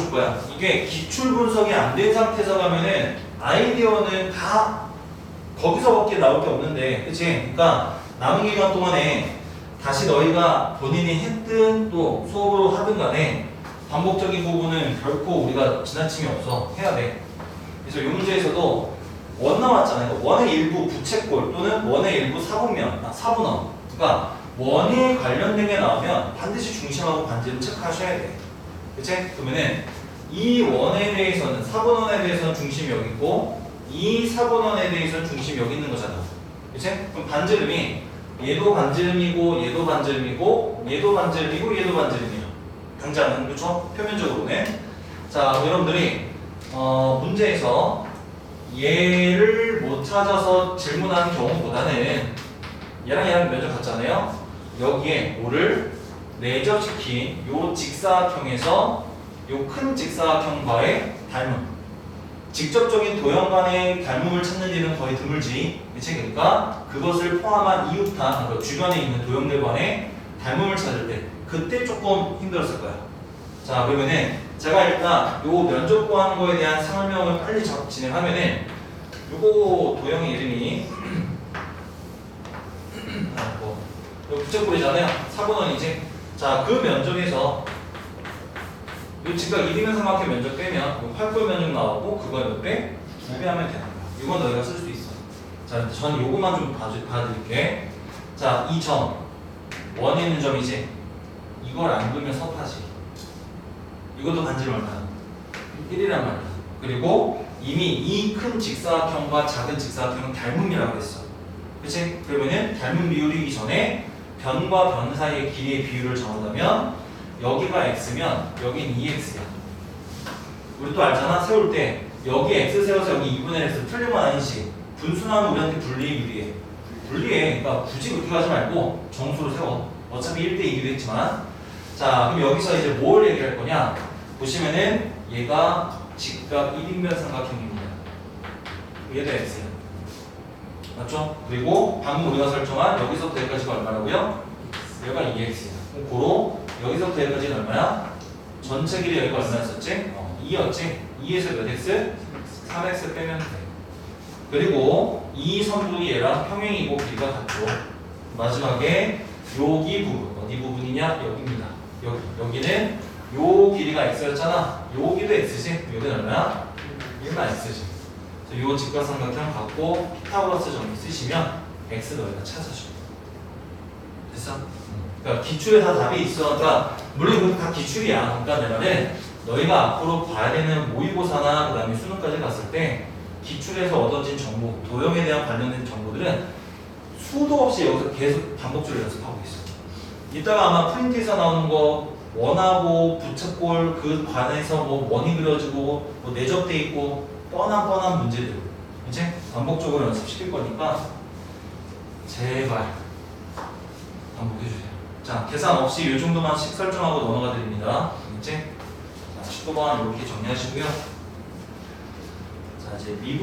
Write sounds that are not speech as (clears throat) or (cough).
맞출 거야. 이게 기출 분석이 안 된 상태에서 가면은 아이디어는 다 거기서밖에 나올 게 없는데, 그치? 그러니까 남은 기간 동안에 다시 너희가 본인이 했든 또 수업으로 하든 간에 반복적인 부분은 결코 우리가 지나침이 없어. 해야 돼. 그래서 이 문제에서도 원 나왔잖아요. 원의 일부 부채꼴 또는 원의 일부 사분면, 아, 사분원. 그러니까 원에 관련된 게 나오면 반드시 중심하고 반지름 체크하셔야 돼. 그치? 그러면은 이 원에 대해서는 사분원에 대해서는 중심이 여기 있고 이 사분원에 대해서는 중심이 여기 있는 거잖아. 그치? 그럼 반지름이 얘도 반지름이고 얘도 반지름이고 얘도 반지름이고 얘도 반지름이야. 당장은 그렇죠? 표면적으로는 자 여러분들이 어, 문제에서 얘를 못 찾아서 질문하는 경우보다는 얘랑 얘랑 면적 같잖아요. 여기에 뭐를 내접시킨 요 직사각형에서 요 큰 직사각형과의 닮음. 직접적인 도형 간의 닮음을 찾는 일은 거의 드물지. 그러니까 그것을 포함한 이웃한 그 주변에 있는 도형들 간의 닮음을 찾을 때 그때 조금 힘들었을 거야. 자 그러면은 제가 일단 요 면적 구하는 거에 대한 설명을 빨리 자- 진행하면은 요거 도형의 이름이 (clears throat) 아, 뭐, 요 부채꼴이잖아요. 4번원이지. 자, 그 면적에서 요 지각 1이면 삼각형 면적 빼면 요 활골 면적 나오고 그거 몇 배? 두 배 하면 되는 거야. 이건 너희가 쓸 수 있어. 자, 전 요거만 좀 봐주, 봐드릴게. 자, 이 점. 원에 있는 점이지. 이걸 안 그으면 섭하지. 이것도 반지름 얼마야? 1이란 말이야. 그리고 이미 이 큰 직사각형과 작은 직사각형은 닮음이라고 했어. 그치? 그러면은 닮은 비율이기 전에 변과 변 사이의 길이의 비율을 정한다면 여기가 x면 여긴 2x야. 우리 또 알잖아. 세울 때 여기 x 세워서 여기 2분의 1에서 틀린 건 아니지. 분수하면 우리한테 분리해 유리해. 분리해. 그러니까 굳이 그렇게 하지 말고 정수로 세워. 어차피 1대 2기도 했지만 자 그럼 여기서 이제 뭘 얘기할 거냐 보시면은 얘가 직각 1인면 삼각형입니다. 얘도 x야. 맞죠? 그리고 방금 우리가 설정한 여기서부터 여기까지가 얼마라고요? 얘가 2x야. 그럼 고로 여기서부터 여기까지는 얼마야? 전체 길이 여기가 얼마였었지? 어, 2였지? 2에서 몇 x? 3x 빼면 돼. 그리고 이 선분이 얘랑 평행이고 길이가 같죠. 마지막에 여기 부분 어디 부분이냐? 여기입니다. 여기 여기는 요 길이가 x였잖아. 여기도 x지. 여기는 얼마야? 1만 x지. 요 직각삼각형 갖고 피타고라스 정리 쓰시면 x 너희가 찾아줘. 됐어? 그러니까 기출에 다 답이 있어. 그러니까 물론 이건 다 기출이야. 그러니까 내 말은 너희가 앞으로 봐야 되는 모의고사나 그다음에 수능까지 갔을 때 기출에서 얻어진 정보, 도형에 대한 관련된 정보들은 수도 없이 여기서 계속 반복적으로 연습하고 있어. 이따가 아마 프린트에서 나오는 거 원하고 부채꼴 그 관해서 뭐 원이 그려지고 뭐 내접돼 있고 뻔한 뻔한 문제들 이제 반복적으로 연습시킬 거니까 제발 반복해 주세요. 자 계산 없이 이 정도만씩 설정하고 넘어가 드립니다. 이제 자 19번 이렇게 정리하시고요. 자 이제 미분